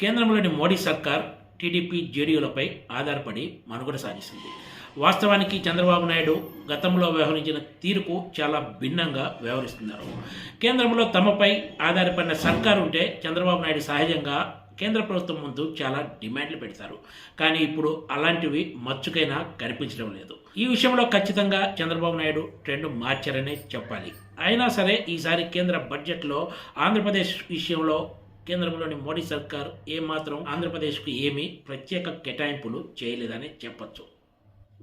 కేంద్రంలోని మోడీ సర్కార్ టీడీపీ జేడీయూలపై ఆధారపడి మనుగడ సాగిస్తుంది. వాస్తవానికి చంద్రబాబు నాయుడు గతంలో వ్యవహరించిన తీరుకు చాలా భిన్నంగా వ్యవహరిస్తున్నారు. కేంద్రంలో తమపై ఆధారపడిన సర్కారు ఉంటే చంద్రబాబు నాయుడు సహజంగా కేంద్ర ప్రభుత్వం ముందు చాలా డిమాండ్లు పెడతారు. కానీ ఇప్పుడు అలాంటివి మచ్చుకైనా కనిపించడం లేదు. ఈ విషయంలో ఖచ్చితంగా చంద్రబాబు నాయుడు ట్రెండ్ మార్చారనే చెప్పాలి. అయినా సరే ఈసారి కేంద్ర బడ్జెట్లో ఆంధ్రప్రదేశ్ విషయంలో కేంద్రంలోని మోడీ సర్కార్ ఏమాత్రం ఆంధ్రప్రదేశ్కు ఏమీ ప్రత్యేక కేటాయింపులు చేయలేదని చెప్పచ్చు.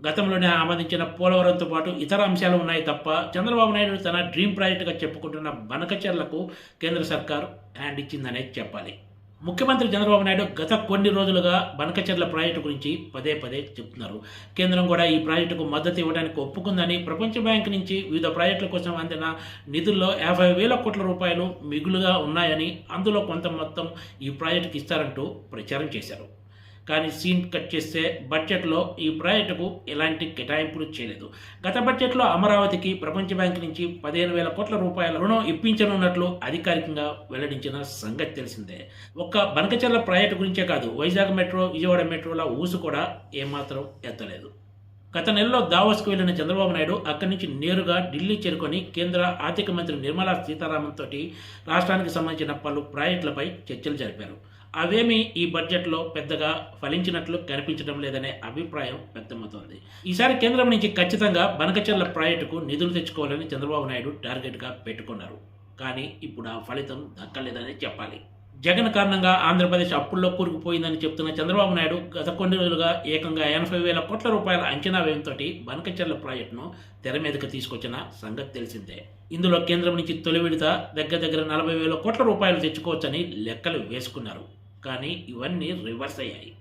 గతంలోనే ఆమోదించిన పోలవరంతో పాటు ఇతర అంశాలు ఉన్నాయి తప్ప చంద్రబాబు నాయుడు తన డ్రీమ్ ప్రాజెక్టుగా చెప్పుకుంటున్న బనకచర్లకు కేంద్ర సర్కార్ హ్యాండ్ ఇచ్చిందనే చెప్పాలి. ముఖ్యమంత్రి చంద్రబాబు నాయుడు గత కొన్ని రోజులుగా బనకచెర్ల ప్రాజెక్టు గురించి పదే పదే చెప్తున్నారు. కేంద్రం కూడా ఈ ప్రాజెక్టుకు మద్దతు ఇవ్వడానికి ఒప్పుకుందని ప్రపంచ బ్యాంక్ నుంచి వివిధ ప్రాజెక్టుల కోసం అందిన నిధుల్లో యాభై వేల కోట్ల రూపాయలు మిగులుగా ఉన్నాయని అందులో కొంత మొత్తం ఈ ప్రాజెక్టుకి ఇస్తారంటూ ప్రచారం చేశారు. కానీ సీన్ కట్ చేస్తే బడ్జెట్లో ఈ ప్రాజెక్టుకు ఎలాంటి కేటాయింపులు చేయలేదు. గత బడ్జెట్లో అమరావతికి ప్రపంచ బ్యాంక్ నుంచి పదిహేను వేల కోట్ల రూపాయల రుణం ఇప్పించనున్నట్లు అధికారికంగా వెల్లడించిన సంగతి తెలిసిందే. ఒక్క బనకచర్ల ప్రాజెక్టు గురించే కాదు వైజాగ్ మెట్రో విజయవాడ మెట్రోల ఊసు కూడా ఏమాత్రం ఎత్తలేదు. గత నెలలో దావోస్కు వెళ్ళిన చంద్రబాబు నాయుడు అక్కడి నుంచి నేరుగా ఢిల్లీ చేరుకొని కేంద్ర ఆర్థిక మంత్రి నిర్మలా సీతారామన్ తోటి రాష్ట్రానికి సంబంధించిన పలు ప్రాజెక్టులపై చర్చలు జరిపారు. అవేమి ఈ బడ్జెట్లో పెద్దగా ఫలించినట్లు కనిపించడం లేదనే అభిప్రాయం వ్యక్తమవుతోంది. ఈసారి కేంద్రం నుంచి ఖచ్చితంగా బనకచర్ల ప్రాజెక్టుకు నిధులు తెచ్చుకోవాలని చంద్రబాబు నాయుడు టార్గెట్గా పెట్టుకున్నారు. కానీ ఇప్పుడు ఆ ఫలితం దక్కలేదని చెప్పాలి. జగన్ కారణంగా ఆంధ్రప్రదేశ్ అప్పుల్లో కూరుకుపోయిందని చెప్తున్న చంద్రబాబు నాయుడు గత కొన్ని రోజులుగా ఏకంగా ఎనభై వేల కోట్ల రూపాయల అంచనా వ్యయంతో బనకచర్ల ప్రాజెక్టును తెర మీదకు తీసుకొచ్చిన సంగతి తెలిసిందే. ఇందులో కేంద్రం నుంచి తొలి విడత దగ్గర దగ్గర నలభై వేల కోట్ల రూపాయలు తెచ్చుకోవచ్చని లెక్కలు వేసుకున్నారు. కానీ ఇవన్నీ రివర్స్ అయ్యాయి.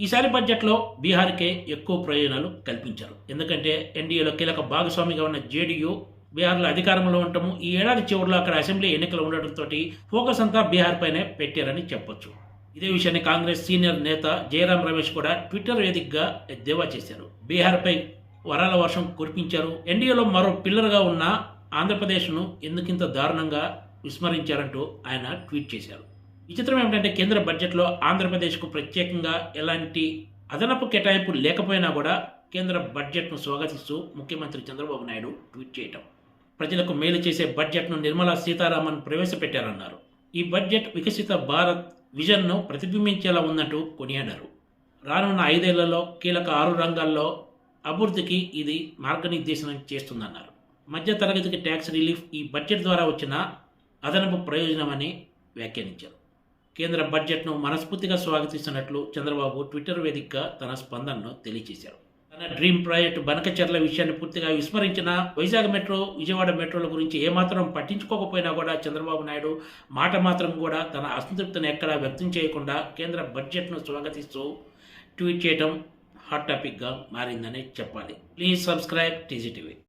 ఈసారి బడ్జెట్లో బీహార్కే ఎక్కువ ప్రయోజనాలు కల్పించారు. ఎందుకంటే ఎన్డీఏలో కీలక భాగస్వామిగా ఉన్న జేడీయూ బీహార్లో అధికారంలో ఉండటము ఈ ఏడాది చివరిలో అక్కడ అసెంబ్లీ ఎన్నికలు ఉండటంతో ఫోకస్ అంతా బీహార్ పైనే పెట్టారని చెప్పొచ్చు. ఇదే విషయాన్ని కాంగ్రెస్ సీనియర్ నేత జయరాం రమేష్ కూడా ట్విట్టర్ వేదికగా ఎద్దేవా చేశారు. బీహార్పై వరాల వర్షం కురిపించారు. ఎన్డీఏలో మరో పిల్లర్గా ఉన్న ఆంధ్రప్రదేశ్ను ఎందుకింత దారుణంగా విస్మరించారంటూ ఆయన ట్వీట్ చేశారు. విచిత్రం ఏమిటంటే కేంద్ర బడ్జెట్లో ఆంధ్రప్రదేశ్కు ప్రత్యేకంగా ఎలాంటి అదనపు కేటాయింపు లేకపోయినా కూడా కేంద్ర బడ్జెట్ను స్వాగతిస్తూ ముఖ్యమంత్రి చంద్రబాబు నాయుడు ట్వీట్ చేయటం. ప్రజలకు మేలు చేసే బడ్జెట్ను నిర్మలా సీతారామన్ ప్రవేశపెట్టారన్నారు. ఈ బడ్జెట్ వికసిత భారత్ విజన్ను ప్రతిబింబించేలా ఉందంటూ కొనియాడారు. రానున్న ఐదేళ్ళలో కీలక ఆరు రంగాల్లో అభివృద్ధికి ఇది మార్గనిర్దేశనం చేస్తుందన్నారు. మధ్య తరగతికి ట్యాక్స్ రిలీఫ్ ఈ బడ్జెట్ ద్వారా వచ్చిన అదనపు ప్రయోజనమని వ్యాఖ్యానించారు. కేంద్ర బడ్జెట్ను మనస్ఫూర్తిగా స్వాగతిస్తున్నట్లు చంద్రబాబు ట్విట్టర్ వేదికగా తన స్పందనను తెలియజేశారు. తన డ్రీమ్ ప్రాజెక్టు బనకచర్ల విషయాన్ని పూర్తిగా విస్మరించిన వైజాగ్ మెట్రో విజయవాడ మెట్రోల గురించి ఏమాత్రం పట్టించుకోకపోయినా కూడా చంద్రబాబు నాయుడు మాట మాత్రం కూడా తన అసంతృప్తిని ఎక్కడా వ్యక్తం చేయకుండా కేంద్ర బడ్జెట్ను స్వాగతిస్తూ ట్వీట్ చేయడం హాట్ టాపిక్గా మారిందని చెప్పాలి. Please subscribe TGTV